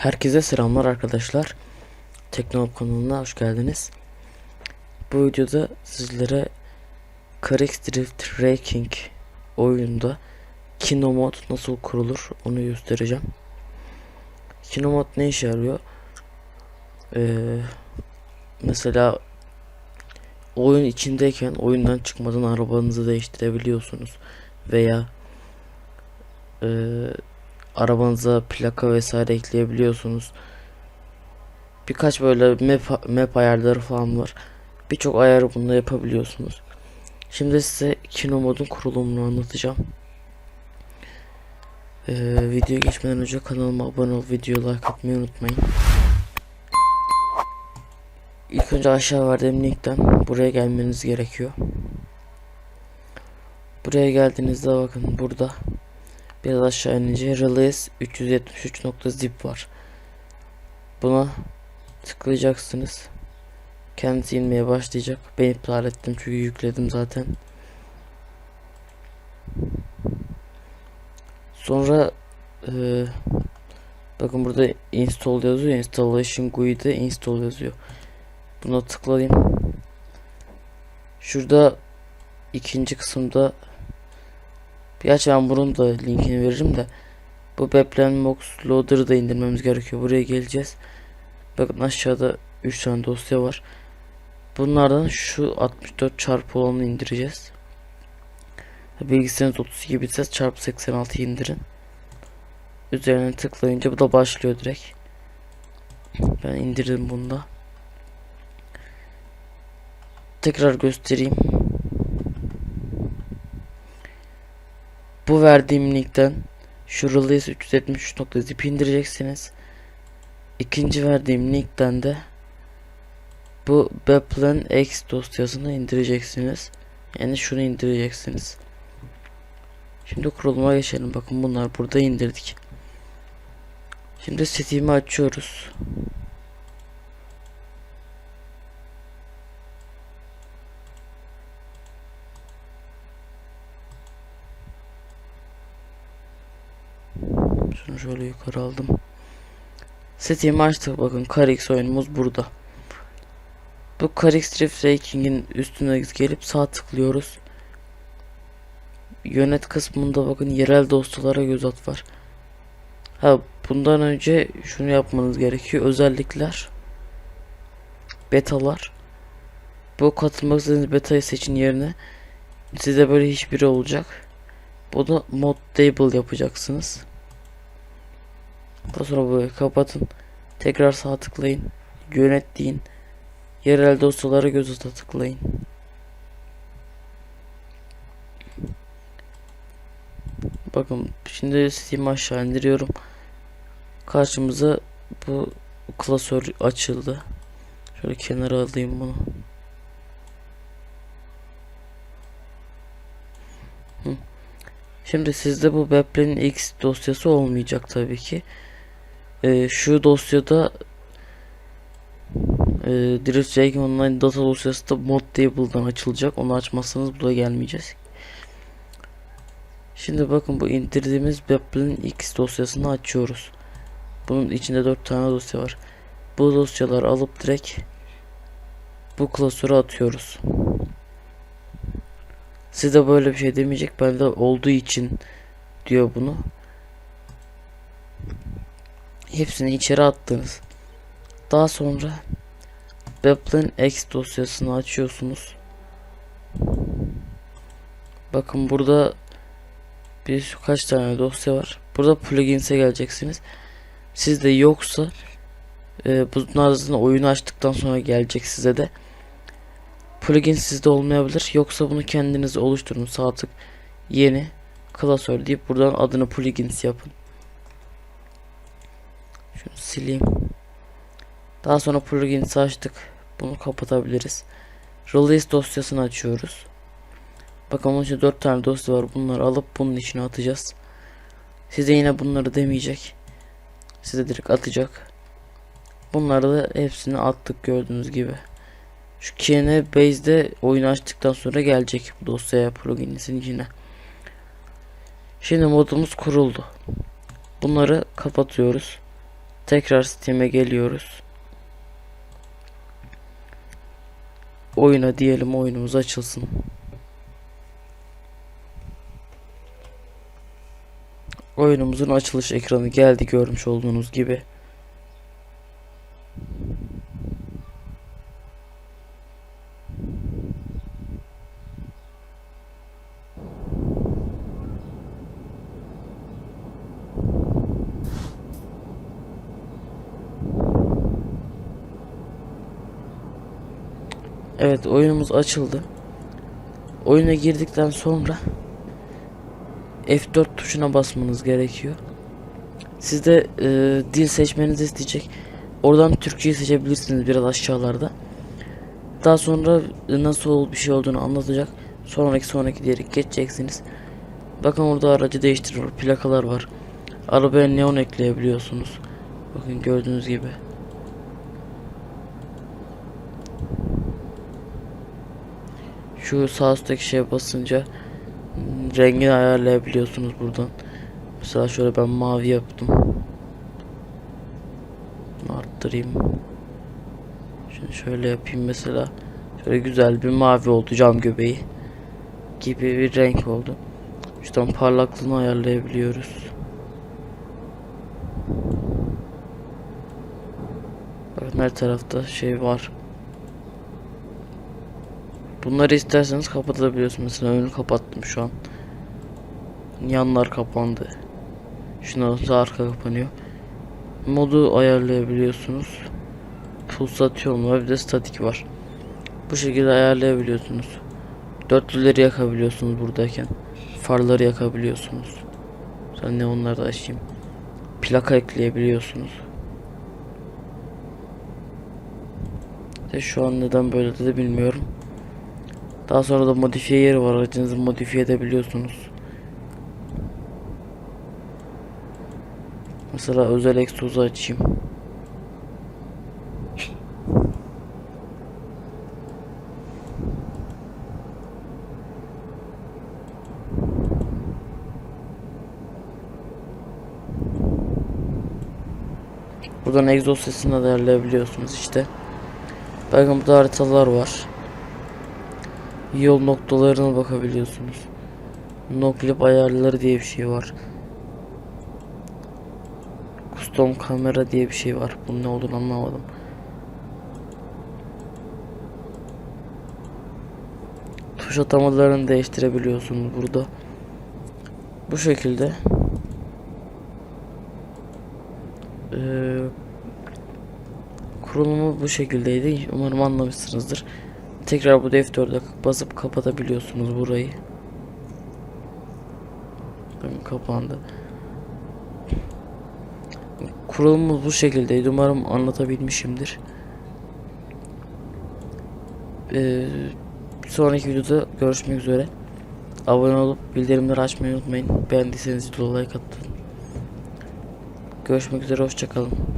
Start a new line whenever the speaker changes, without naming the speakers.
Herkese selamlar arkadaşlar. Teknop kanalına hoş geldiniz. Bu videoda sizlere Carix Drift Racing oyunda Kino mod nasıl kurulur onu göstereceğim. Kino mod ne işe yarıyor? Ee, mesela oyun içindeyken oyundan çıkmadan arabanızı değiştirebiliyorsunuz veya eee arabanıza plaka vesaire ekleyebiliyorsunuz. Birkaç böyle map, map ayarları falan var. Birçok ayarı bunda yapabiliyorsunuz. Şimdi size kino modun kurulumunu anlatacağım. Ee, videoya geçmeden önce kanalıma abone ol, videoya like atmayı unutmayın. İlk önce aşağı verdiğim linkten buraya gelmeniz gerekiyor. Buraya geldiğinizde bakın burada Biraz aşağı inince release 373.zip var. Buna tıklayacaksınız. Kendisi inmeye başlayacak. Ben iptal ettim çünkü yükledim zaten. Sonra e, bakın burada install yazıyor. Installation GUI'de install yazıyor. Buna tıklayayım. Şurada ikinci kısımda Gerçi ben bunun da linkini veririm de bu Beplen Box Loader'ı da indirmemiz gerekiyor. Buraya geleceğiz. Bakın aşağıda 3 tane dosya var. Bunlardan şu 64 çarpı olanı indireceğiz. Bilgisayarınız 32 bitse çarpı 86 indirin. Üzerine tıklayınca bu da başlıyor direkt. Ben indirdim bunu da. Tekrar göstereyim. Bu verdiğim linkten şu release 373.zip indireceksiniz. İkinci verdiğim linkten de bu Beplan X dosyasını indireceksiniz. Yani şunu indireceksiniz. Şimdi kuruluma geçelim. Bakın bunlar burada indirdik. Şimdi Steam'i açıyoruz. Şunu şöyle yukarı aldım. Steam'i açtık bakın Carix oyunumuz burada. Bu Carix Drift Racing'in üstüne gelip sağ tıklıyoruz. Yönet kısmında bakın yerel dosyalara göz at var. Ha bundan önce şunu yapmanız gerekiyor. Özellikler betalar bu katılmak istediğiniz betayı seçin yerine size böyle hiçbiri olacak. Bunu mod table yapacaksınız. Daha sonra böyle kapatın. Tekrar sağ tıklayın. Yönet. Yerel dosyalara göz ata tıklayın. Bakın şimdi Steam aşağı indiriyorum. Karşımıza bu klasör açıldı. Şöyle kenara alayım bunu. Şimdi sizde bu Beplen'in X dosyası olmayacak tabii ki. Ee, şu dosyada e, Drift Racing Online data dosyası da mod table'dan açılacak. Onu açmazsanız buraya gelmeyeceğiz. Şimdi bakın bu indirdiğimiz Beplen'in X dosyasını açıyoruz. Bunun içinde 4 tane dosya var. Bu dosyaları alıp direkt bu klasöre atıyoruz. Size böyle bir şey demeyecek. Bende olduğu için diyor bunu. Hepsini içeri attınız. Daha sonra Weblen X dosyasını açıyorsunuz. Bakın burada bir kaç tane dosya var. Burada plugins'e geleceksiniz. Sizde yoksa e, bunlar oyunu açtıktan sonra gelecek size de. Plugin sizde olmayabilir. Yoksa bunu kendiniz oluşturun. Sağ tık yeni klasör deyip buradan adını plugins yapın. Şunu sileyim. Daha sonra plugins'i açtık. Bunu kapatabiliriz. Release dosyasını açıyoruz. Bakın bunun için 4 tane dosya var. Bunları alıp bunun içine atacağız. Size yine bunları demeyecek. Size direkt atacak. Bunları da hepsini attık gördüğünüz gibi. Şu KN Base'de oyun açtıktan sonra gelecek bu dosyaya plugin'in içine. Şimdi modumuz kuruldu. Bunları kapatıyoruz. Tekrar Steam'e geliyoruz. Oyuna diyelim oyunumuz açılsın. Oyunumuzun açılış ekranı geldi görmüş olduğunuz gibi. Evet oyunumuz açıldı. Oyuna girdikten sonra F4 tuşuna basmanız gerekiyor. Sizde e, dil seçmenizi isteyecek. Oradan Türkçeyi seçebilirsiniz biraz aşağılarda. Daha sonra nasıl bir şey olduğunu anlatacak. Sonraki sonraki diyerek geçeceksiniz. Bakın orada aracı değiştirme var, plakalar var. Arabaya neon ekleyebiliyorsunuz. Bakın gördüğünüz gibi. Şu sağ üstteki şeye basınca hmm, rengini ayarlayabiliyorsunuz buradan. Mesela şöyle ben mavi yaptım. Arttırayım. Şimdi şöyle yapayım mesela. Şöyle güzel bir mavi oldu cam göbeği. Gibi bir renk oldu. Şuradan parlaklığını ayarlayabiliyoruz. Bakın her tarafta şey var. Bunları isterseniz kapatabiliyorsunuz. Mesela önü kapattım şu an. Yanlar kapandı. Şuna da arka kapanıyor. Modu ayarlayabiliyorsunuz. Pulsatyon var bir de statik var. Bu şekilde ayarlayabiliyorsunuz. Dörtlüleri yakabiliyorsunuz buradayken. Farları yakabiliyorsunuz. Sen ne onları da açayım. Plaka ekleyebiliyorsunuz. De şu an neden böyle dedi bilmiyorum. Daha sonra da modifiye yeri var. Aracınızı modifiye edebiliyorsunuz. Mesela özel egzozu açayım. Buradan egzoz sesini de ayarlayabiliyorsunuz işte. Bakın burada haritalar var. Yol noktalarına bakabiliyorsunuz. Noklip ayarları diye bir şey var. Custom kamera diye bir şey var. Bunun ne olduğunu anlamadım. Tuş atamalarını değiştirebiliyorsunuz burada. Bu şekilde. Ee, kurulumu bu şekildeydi. Umarım anlamışsınızdır. Tekrar bu F4'e basıp kapatabiliyorsunuz burayı. Kapandı. Kurulumumuz bu şekildeydi. Umarım anlatabilmişimdir. Ee, sonraki videoda görüşmek üzere. Abone olup bildirimleri açmayı unutmayın. Beğendiyseniz like atın. Görüşmek üzere. Hoşçakalın.